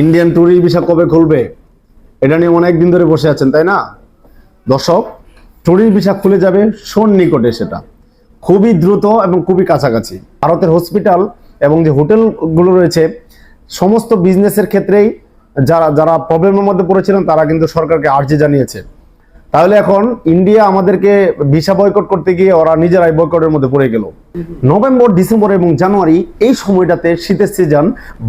Indian tourist visa কবে খুলবে? এটা নিয়ে অনেক দিন ধরে বসে আছেন, তাই না? দর্শক ট্যুরিস্ট ভিসা খুলে যাবে সোন নিকটে সেটা। খুবই দ্রুত এবং খুবই কাছাকাছি। ভারতের হসপিটাল এবং যে হোটেলগুলো রয়েছে, সমস্ত বিজনেসের ক্ষেত্রেই যারা যারা প্রবলেমের মধ্যে পড়েছিলেন, তারা কিন্তু সরকারকে আর্জি জানিয়েছে। তাহলে এখন ইন্ডিয়া আমাদেরকে ভিসা বয়কট করতে গিয়ে ওরা নিজেরাই বয়কটের মধ্যে পড়ে গেল। নভেম্বর, ডিসেম্বর এবং জানুয়ারি এই সময়টাতে শীতের সিজন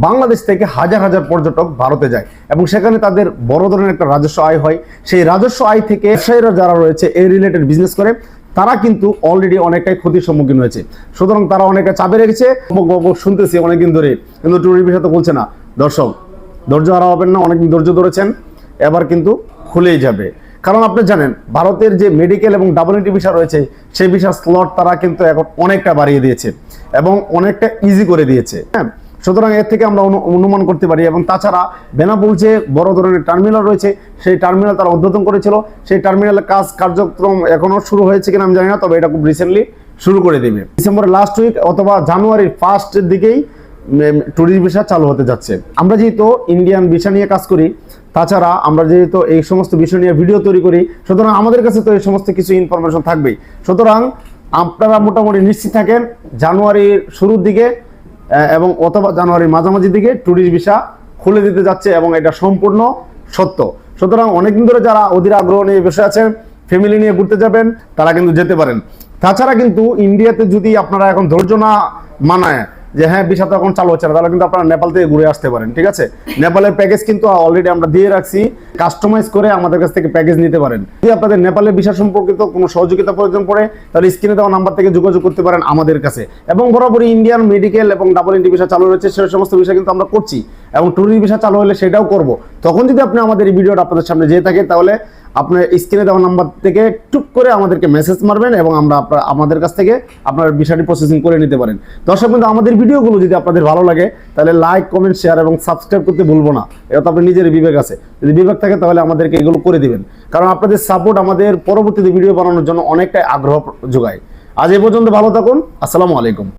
বাংলাদেশ থেকে হাজার হাজার পর্যটক ভারতে যায় এবং সেখানে তাদের বড় ধরনের একটা রাজস্ব আয় হয়। সেই রাজস্ব আয় থেকে ব্যবসায়ীরা যারা রয়েছে এই রিলেটেড বিজনেস করে, তারা কিন্তু অলরেডি অনেকটাই ক্ষতির সম্মুখীন হয়েছে। সুতরাং তারা অনেকটা চাপে রেখেছে। শুনতেছি অনেকদিন ধরে, কিন্তু টুরির বিষয় তো বলছে না। দর্শক, ধৈর্য হারা হবেন না, অনেকদিন ধৈর্য ধরেছেন, এবার কিন্তু খুলেই যাবে। কারণ আপনি জানেন, ভারতের যে মেডিকেল এবং ডাবল এন্ট্রি ভিসা রয়েছে, সেই ভিসা স্লট তারা কিন্তু এখন অনেকটা বাড়িয়ে দিয়েছে এবং অনেকটা ইজি করে দিয়েছে। হ্যাঁ সুতরাং এর থেকে আমরা অনু- অনুমান করতে পারি এবং তাছাড়া বেনাপুল যে বড় ধরনের টার্মিনাল রয়েছে, সেই টার্মিনাল তারা উদ্বোধন করেছিল। সেই টার্মিনালের কাজ কার্যক্রম এখনও শুরু হয়েছে কিনা আমি জানি না, তবে এটা খুব রিসেন্টলি শুরু করে দেবে। ডিসেম্বরের লাস্ট উইক অথবা জানুয়ারির ফার্স্টের দিকেই ট্যুরিস্ট ভিসা চালু হতে যাচ্ছে। আমরা যেহেতু ইন্ডিয়ান ভিসা নিয়ে কাজ করি, তাছাড়া আমরা যেহেতু এই সমস্ত বিষয় নিয়ে ভিডিও তৈরি করি, সুতরাং আমাদের কাছে তো এই সমস্ত কিছু ইনফরমেশন থাকবেই। সুতরাং আপনারা মোটামুটি নিশ্চিত থাকেন, জানুয়ারির শুরুর দিকে এবং অথবা জানুয়ারির মাঝামাঝি দিকে ট্যুরিস্ট ভিসা খুলে দিতে যাচ্ছে এবং এটা সম্পূর্ণ সত্য। সুতরাং অনেকদিন ধরে যারা অধীর আগ্রহ নিয়ে বসে আছেন ফ্যামিলি নিয়ে ঘুরতে যাবেন, তারা কিন্তু যেতে পারেন। তাছাড়া কিন্তু ইন্ডিয়াতে যদি আপনারা এখন ধৈর্য না মানায় যে হ্যাঁ ভিসা তো এখন চালু হচ্ছে না, তাহলে কিন্তু আপনারা নেপাল থেকে ঘুরে আসতে পারেন, ঠিক আছে? নেপালের প্যাকেজ কিন্তু অলরেডি আমরা দিয়ে রাখছি কাস্টমাইজ করে আমাদের কাছ থেকে প্যাকেজ নিতে পারেন। যদি আপনাদের নেপালের ভিসা সম্পর্কিত কোনো সহযোগিতা প্রয়োজন পড়ে, তাহলে স্ক্রিনে দেওয়া নাম্বার থেকে যোগাযোগ করতে পারেন আমাদের কাছে। এবং বরাবরই ইন্ডিয়ান মেডিকেল এবং ডাবল এন্ট্রি ভিসা চালু রয়েছে সেই সমস্ত বিষয় কিন্তু আমরা করছি। এবং ট্যুরিস্ট ভিসা চালু হলে সেটাও করব। তখন যদি আপনি আমাদের এই ভিডিওটা আপনাদের সামনে যেয়ে থাকে, তাহলে আপনার স্ক্রিনে দেওয়া নাম্বার থেকে টুক করে আমাদেরকে মেসেজ মারবেন এবং আমরা আমাদের কাছ থেকে আপনার বিষয়টি প্রসেসিং করে নিতে পারেন। দর্শক কিন্তু আমাদের ভিডিওগুলো যদি আপনাদের ভালো লাগে, তাহলে লাইক কমেন্ট শেয়ার এবং সাবস্ক্রাইব করতে ভুলবো না। এটা তো আপনার নিজের বিবেক আছে। যদি বিবেক থাকে, তাহলে আমাদেরকে এগুলো করে দিবেন। কারণ আপনাদের সাপোর্ট আমাদের পরবর্তীতে ভিডিও বানানোর জন্য অনেকটাই আগ্রহ যোগায়। আজ এ পর্যন্ত ভালো থাকুন। আসসালামু আলাইকুম।